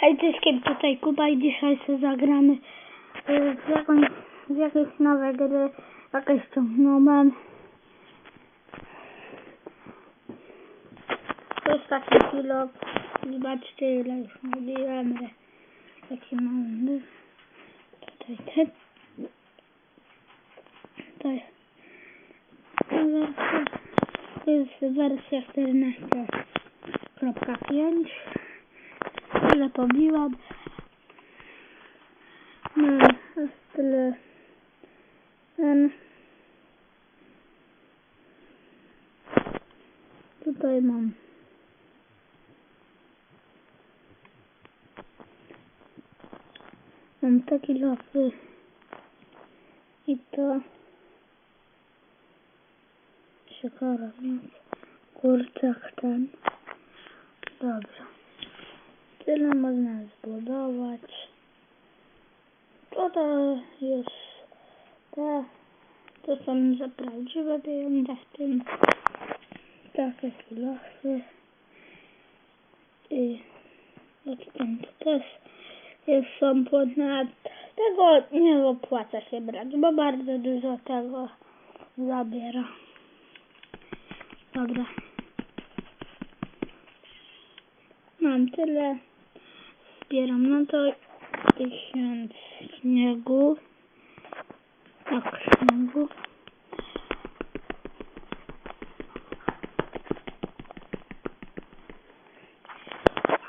Hej, wszystkim tutaj Kuba i dzisiaj sobie zagramy y, w, jakąś, w jakieś nowe gry, jakieś ściągnąłem. To jest taki kilo, zobaczcie ile już mówiłem, że jaki mamy. Tutaj ten. To jest, to jest wersja 14.5 tyle pobiłam. No, jest tyle. Ten. Tutaj mam. Mam takie losy. I to. Siekara, więc kurczak ten. Dobrze. Tyle można zbudować. To to jest te, to są za prawdziwe pieniądze w tym takie filosy i to też jest są płodne. Tego nie opłaca się brać, bo bardzo dużo tego zabiera. Dobra. Mam tyle. Zbieram no to tysiąc śniegu. Tak, śniegu.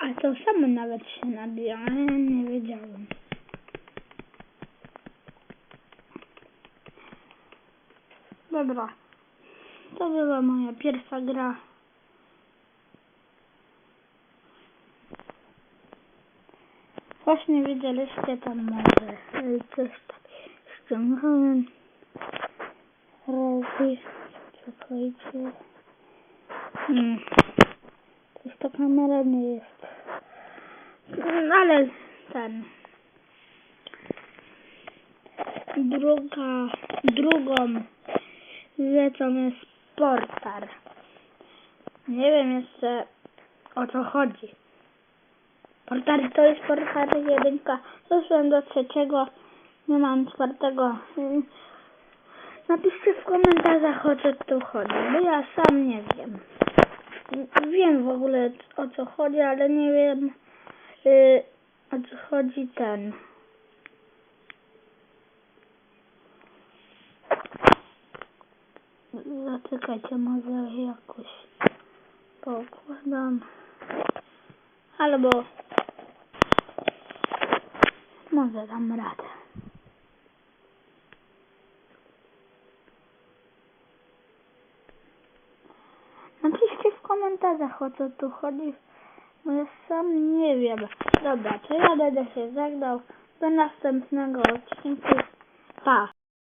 A to samo nawet się nabija, nie wiedziałem. Dobra. To była moja pierwsza gra. Właśnie widzieliście tam może coś tak ściągnąłem. Robi, czekajcie. Hmm. Coś ta kamera nie jest. Mm, Ale ten. Druga, drugą rzeczą jest portal. Nie wiem jeszcze o co chodzi. Portal to jest portal jedynka. Doszłem do trzeciego. Nie mam czwartego. Napiszcie w komentarzach o co tu chodzi, bo ja sam nie wiem. Wiem w ogóle o co chodzi, ale nie wiem y, o co chodzi ten. Zaczekajcie, może jakoś pokładam. Albo może dam radę. Napiszcie w komentarzach o co tu chodzi, bo ja sam nie wiem. Dobra, to ja będę się żegnał. Do następnego odcinku. Pa!